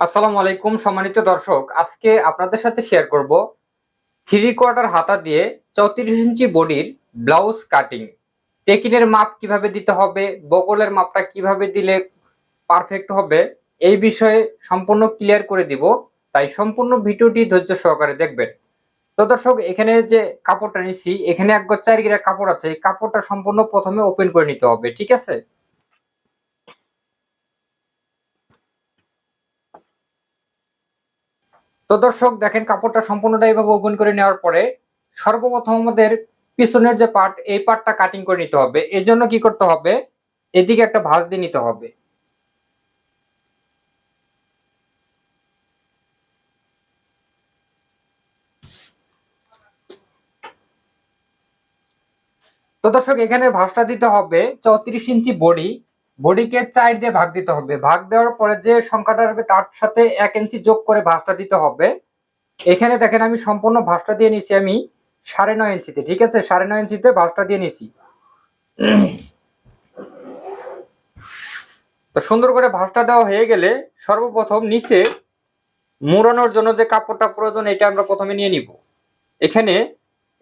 আসসালামু আলাইকুম সম্মানিত দর্শক। আজকে আপনাদের সাথে শেয়ার করব থ্রি কোয়ার্টার হাতা দিয়ে চৌত্রিশ ইঞ্চি বডির ব্লাউজ কাটিং টেকিনের মাপ কীভাবে দিতে হবে? বগলের মাপটা কীভাবে দিলে পারফেক্ট হবে? এই বিষয়ে সম্পূর্ণ ক্লিয়ার করে দিব। তাই সম্পূর্ণ ভিডিওটি ধৈর্য সহকারে দেখবেন। তো দর্শক, এখানে যে কাপড়টা নিচ্ছি এখানে এক গজ চার গিরা কাপড় আছে। এই কাপড়টা সম্পূর্ণ প্রথমে ওপেন করে নিতে হবে, ঠিক আছে? তো দর্শক, দেখেন কাপড়টা সম্পূর্ণটা এইভাবে ওপেন করে নেওয়ার পরে সর্বপ্রথম আমাদের পিছনের যে পার্ট এই পার্টটা কাটিং করে নিতে হবে। এর জন্য কি করতে হবে? এদিকে একটা ভাঁজ দিয়ে নিতে হবে। তো দর্শক, এখানে ভাঁজটা দিতে হবে চৌত্রিশ ইঞ্চি বডি। বডিকে চার দিয়ে ভাগ দিতে হবে। ভাগ দেওয়ার পরে যে সংখ্যাটা আসবে তার সাথে এক ইঞ্চি যোগ করে ভাঁজটা দিতে হবে। এখানে দেখেন আমি সম্পূর্ণ ভাঁজটা দিয়ে নিছি আমি সাড়ে নয় ইঞ্চিতে, ঠিক আছে? সাড়ে নয় ইঞ্চিতে ভাঁজটা দিয়ে নিছি তো সুন্দর করে ভাঁজটা দেওয়া হয়ে গেলে সর্বপ্রথম নিচে মুড়ানোর জন্য যে কাপড়টা প্রয়োজন, এটা আমরা প্রথমে নিয়ে নিব। এখানে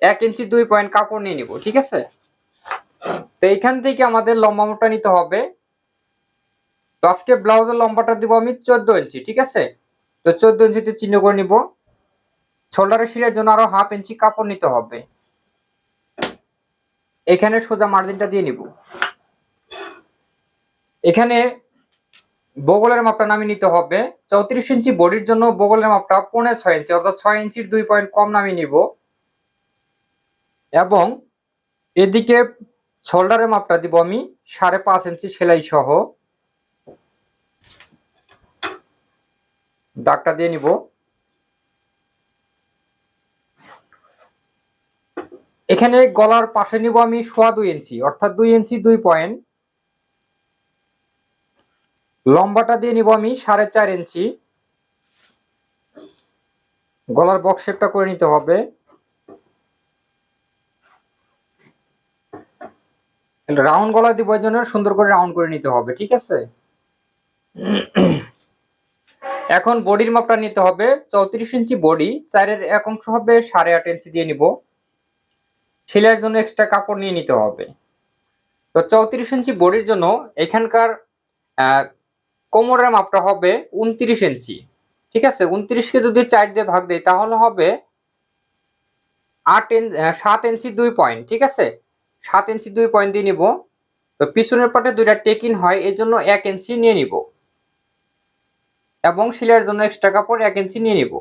এক ইঞ্চি দুই পয়েন্ট কাপড় নিয়ে নিব, ঠিক আছে? তো এইখান থেকে আমাদের লম্বা মোটা নিতে হবে। তো আজকে ব্লাউজের লম্বাটা দিব আমি চোদ্দ ইঞ্চি, ঠিক আছে? তো চোদ্দ ইঞ্চিতে চিহ্ন করে নিব। শোল্ডারের শিরের জন্য আরও হাফ ইঞ্চি কাপড় নিতে হবে। এখানে সোজা মার্জিনটা দিয়ে নিব। এখানে বগলের মাপটা নামিয়ে নিতে হবে। চৌত্রিশ ইঞ্চি বডির জন্য বগলের মাপটা পৌনে ছয় ইঞ্চি, অর্থাৎ ছয় ইঞ্চির দুই পয়েন্ট কম নামিয়ে নিব। এবং এদিকে শোল্ডারের মাপটা দিব আমি সাড়ে পাঁচ ইঞ্চি সেলাই সহ দাগটা দিয়ে নিব। এখানে গলার পাশে নিব আমি সোয়া দুই ইঞ্চি, অর্থাৎ দুই ইঞ্চি দুই পয়েন্ট। লম্বাটা দিয়ে নিব আমি সাড়ে চার ইঞ্চি। গলার বক্স শেপটা করে নিতে হবে। রাউন্ড গলা দিব জন্য সুন্দর করে রাউন্ড করে নিতে হবে, ঠিক আছে? এখন বডির মাপটা নিতে হবে। চৌত্রিশ ইঞ্চি বডি চারের এক অংশ হবে সাড়ে আট ইঞ্চি দিয়ে নিব। সেলাইয়ের জন্য এক্সট্রা কাপড় নিয়ে নিতে হবে। তো চৌত্রিশ ইঞ্চি বডির জন্য এখানকার কোমরের মাপটা হবে উনত্রিশ ইঞ্চি। ঠিক আছে? উনত্রিশকে যদি চার দিয়ে ভাগ দেয় তাহলে হবে আট ইঞ্চ সাত ইঞ্চি দুই পয়েন্ট ঠিক আছে? সাত ইঞ্চি দুই পয়েন্ট দিয়ে নিব। তো পিছনের পাটে দুইটা টেকিন হয়, এর জন্য এক ইঞ্চি নিয়ে নিব। এবং সিলাইয়ের জন্য এক্সট্রা কাপড় এক ইঞ্চি নিয়ে নিব।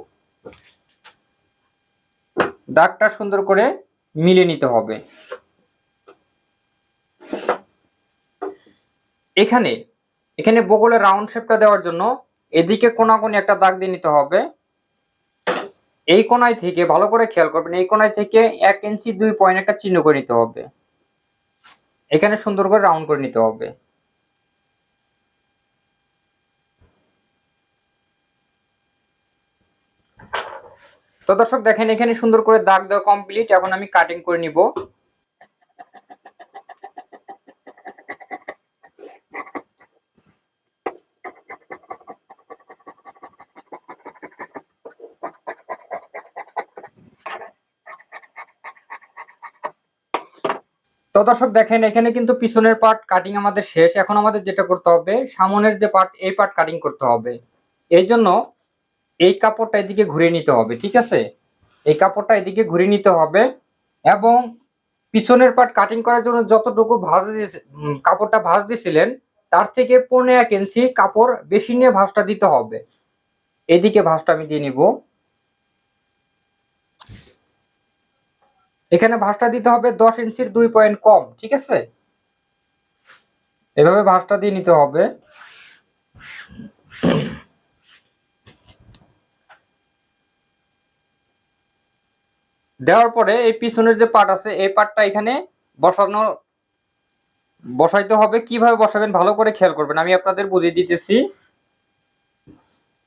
দাগটা সুন্দর করে মিলে নিতে হবে। এখানে এখানে বগলের রাউন্ড শেপটা দেওয়ার জন্য এদিকে কোনাকুনি একটা দাগ দিয়ে নিতে হবে। এই কোনায় থেকে, ভালো করে খেয়াল করবেন, এই কোনায় থেকে এক ইঞ্চি দুই পয়েন্ট একটা চিহ্ন করে নিতে হবে। এখানে সুন্দর করে রাউন্ড করে নিতে হবে। তো দর্শক, দেখেন, এখানে সুন্দর করে দাগ দেওয়া কমপ্লিট এখন আমি কাটিং করে নিব। তো দর্শক, দেখেন, এখানে কিন্তু পিছনের পার্ট কাটিং আমাদের শেষ। এখন আমাদের যেটা করতে হবে, সামনের যে পার্ট এই পার্ট কাটিং করতে হবে। এই জন্য এই কাপড়টা এদিকে ঘুরিয়ে নিতে হবে, ঠিক আছে? এই কাপড়টা এদিকে ঘুরিয়ে নিতে হবে এবং পিছনের পার্ট কাটিং করার জন্য যতটুকু ভাঁজ কাপড়টা ভাঁজ দিয়েছিলেন তার থেকে পনেরো এক ইঞ্চি কাপড় বেশি নিয়ে ভাঁজটা দিতে হবে। এদিকে ভাঁজটা আমি দিয়ে নিব। এখানে ভাঁজটা দিতে হবে দশ ইঞ্চির দুই পয়েন্ট কম, ঠিক আছে? এভাবে ভাঁজটা দিয়ে নিতে হবে। দেওয়ার পরে এই পিছনের যে পার্ট আছে, এই পার্টটা এখানে বসানো, বসাইতে হবে। কীভাবে বসাবেন ভালো করে খেয়াল করবেন। আমি আপনাদের বুঝিয়ে দিতেছি।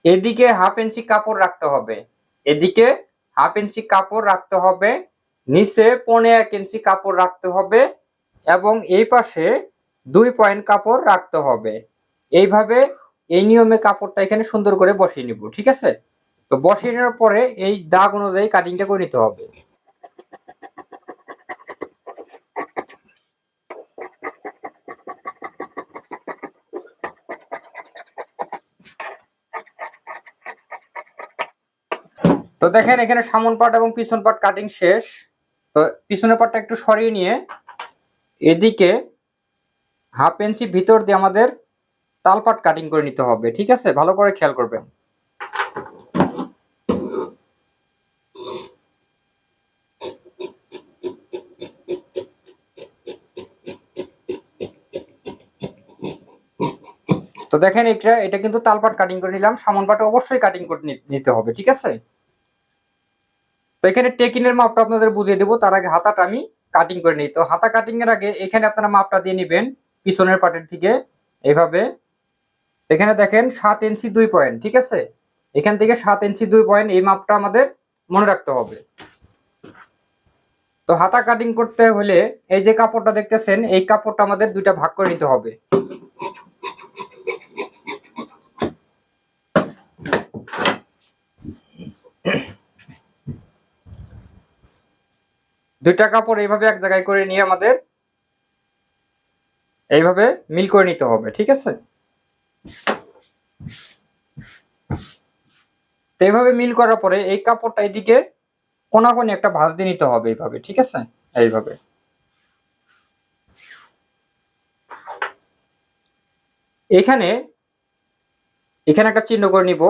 এদিকে হাফ ইঞ্চি কাপড় রাখতে হবে। এদিকে হাফ ইঞ্চি কাপড় রাখতে হবে। নিচে পনে এক ইঞ্চি কাপড় রাখতে হবে এবং এই পাশে দুই পয়েন্ট কাপড় রাখতে হবে। এইভাবে এই নিয়মে কাপড়টা এখানে সুন্দর করে বসিয়ে নিব, ঠিক আছে? তো বসিয়ে নেওয়ার পরে এই দাগ অনুযায়ী কাটিংটা করে নিতে হবে। তো দেখেন এখানে সামন পাট এবং পিছন পাট কাটিং শেষ। তো পিছনের পাটটা একটু সরিয়ে নিয়ে এদিকে হাফ ইঞ্চি ভিতর দিয়ে আমাদের তালপাট কাটিং করে নিতে হবে, ঠিক আছে? ভালো করে খেয়াল করবেন। তো দেখেন এটা এটা কিন্তু তালপাট কাটিং করে নিলাম, সামন পাট অবশ্যই কাটিং করে নিতে হবে, ঠিক আছে? তো এখানে টেকিনের মাপটা আপনাদের বুঝিয়ে দেবো, তার আগে হাতাটা আমি কাটিং করে নিই। তো হাতা কাটিং এর আগে এখানে আপনারা মাপটা দিয়ে নেবেন, পিছনের পাটের থেকে এইভাবে। এখানে দেখেন সাত ইঞ্চি দুই পয়েন্ট ঠিক আছে? এখান থেকে সাত ইঞ্চি দুই পয়েন্ট এই মাপটা আমাদের মনে রাখতে হবে। তো হাতা কাটিং করতে হলে এই যে কাপড়টা দেখতেছেন, এই কাপড়টা আমাদের দুইটা ভাগ করে নিতে হবে। দুইটা কাপড় এইভাবে এক জায়গায় করে নিয়ে আমাদের এইভাবে মিল করে নিতে হবে, ঠিক আছে? তো এইভাবে মিল করার পরে এই কাপড়টা এদিকে কোনাকোনি একটা ভাঁজ দিয়ে নিতে হবে এইভাবে, ঠিক আছে? এইভাবে। এখানে এখানে একটা চিহ্ন করে নিব।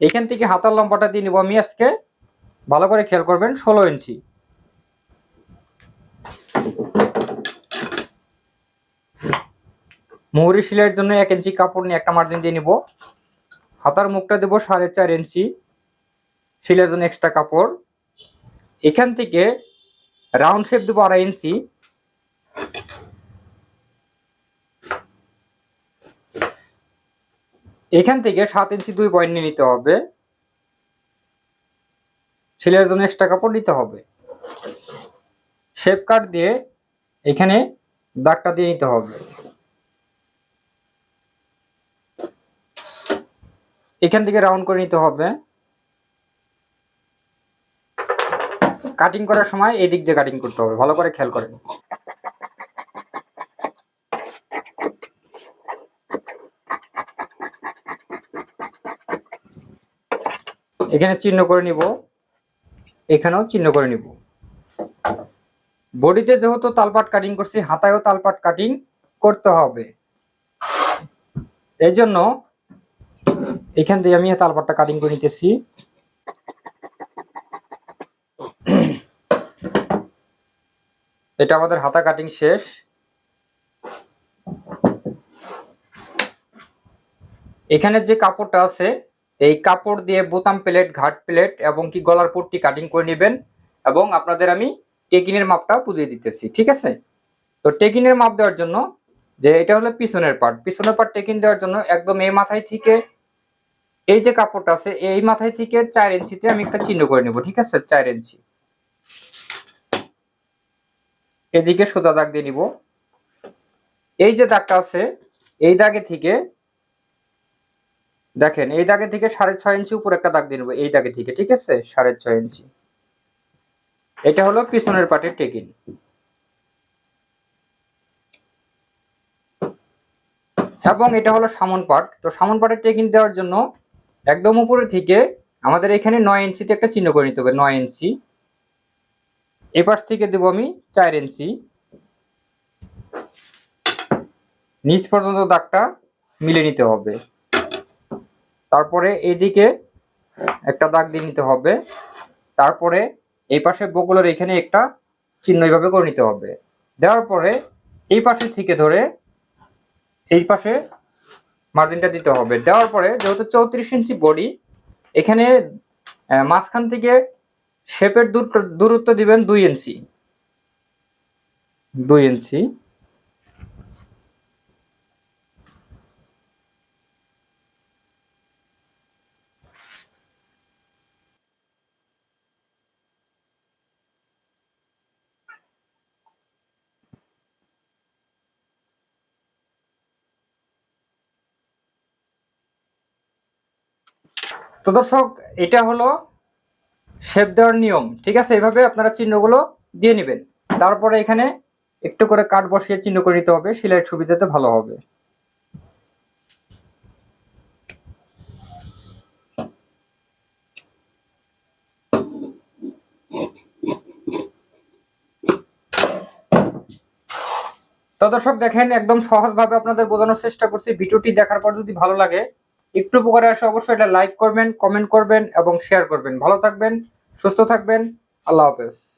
এখান থেকে হাতার লম্বাটা দিয়ে নিব আমি আজকে। ভালো করে খেয়াল করবেন, ষোলো ইঞ্চি। মৌরি সেলাইয়ের জন্য এক ইঞ্চি কাপড় নিয়ে একটা মার্জিন দিয়ে নিব। হাতার মুখটা দেবো সাড়ে চার ইঞ্চি সেলাইয়ের জন্য এক্সট্রা কাপড়। এখান থেকে রাউন্ড শেপ দেবো আড়াই ইঞ্চি এখান থেকে সাত ইঞ্চি দুই পয়েন্ট নিয়ে নিতে হবে। সেলাইয়ের জন্য এক্সট্রা কাপড় নিতে হবে। শেপ কাট দিয়ে এখানে দাগটা দিয়ে নিতে হবে। এখান থেকে রাউন্ড করে নিতে হবে। কাটিং করার সময় এই দিক দিয়ে কাটিং করতে হবে, ভালো করে খেয়াল করেন। এখানে চিহ্ন করে নিব, এখানেও চিহ্ন করে নিব। বডিতে যেহেতু তালপাট কাটিং করছি, হাতায়ও তালপাট কাটিং করতে হবে। এই জন্য এখান থেকে আমি তালপাটটা কাটিং করে নিতেছি। এটা আমাদের হাতা কাটিং শেষ। এখানে যে কাপড়টা আছে, এই কাপড় দিয়ে বোতাম প্লেট ঘাট প্লেট এবং কি গলার পট্টি কাটিং করে নেবেন এবং আপনাদের আমি টেকিনের মাপটা বুঝিয়ে দিতেছি, ঠিক আছে? তো টেকিনের মাপ দেওয়ার জন্য, যে এটা হলো পিছনের পার্ট পিছনের পার্ট টেকিন দেওয়ার জন্য একদম এই মাথায় থেকে এই যে কাপড়টা আছে, এই মাথায় থেকে চার ইঞ্চিতে আমি একটা চিহ্ন করে নেব, ঠিক আছে? চার ইঞ্চি। এদিকে সোজা দাগ দিয়ে নিব। এই যে দাগটা আছে, এই দাগে থেকে, দেখেন, এই দাগে থেকে সাড়ে ছয় ইঞ্চি উপর একটা দাগ দিয়ে নেব, এই দাগে থেকে, ঠিক আছে? সাড়ে ছয় ইঞ্চি। এটা হলো পিছনের পাটের টেকিন এবং এটা হলো সামন পাট। তো সামন পাটের টেকিন দেওয়ার জন্য একদম উপরে থেকে আমাদের এখানে নয় ইঞ্চিতে একটা চিহ্ন করে নিতে হবে, নয় ইঞ্চি। এপাশ থেকে দেব আমি চার ইঞ্চি। নিচ পর্যন্ত দাগটা মিলে নিতে হবে। তারপরে এদিকে একটা দাগ দিয়ে নিতে হবে। তারপরে এই পাশে বগুলোর এখানে একটা চিহ্ন এইভাবে করে নিতে হবে। দেওয়ার পরে এই পাশে থেকে ধরে এই পাশে মার্জিনটা দিতে হবে। দেওয়ার পরে যেহেতু চৌত্রিশ ইঞ্চি বডি, এখানে মাঝখান থেকে শেপের দূরত্ব দিবেন দুই ইঞ্চি। দুই ইঞ্চি। তো দর্শক, এটা হলো শেপ দেওয়ার নিয়ম। ঠিক আছে? এইভাবে আপনারা চিহ্নগুলো দিয়ে নেবেন। তারপরে এখানে একটু করে কাঠ বসিয়ে চিহ্ন করে নিতে হবে। সেলাইয়ের সুবিধাতে ভালো হবে। তো দর্শক, দেখেন, একদম সহজভাবে আপনাদের বোঝানোর চেষ্টা করছি। ভিডিওটি দেখার পর যদি ভালো লাগে একটু উপকারে আসে অবশ্যই এটা লাইক করবেন কমেন্ট করবেন এবং শেয়ার করবেন। ভালো থাকবেন, সুস্থ থাকবেন। আল্লাহ হাফেজ।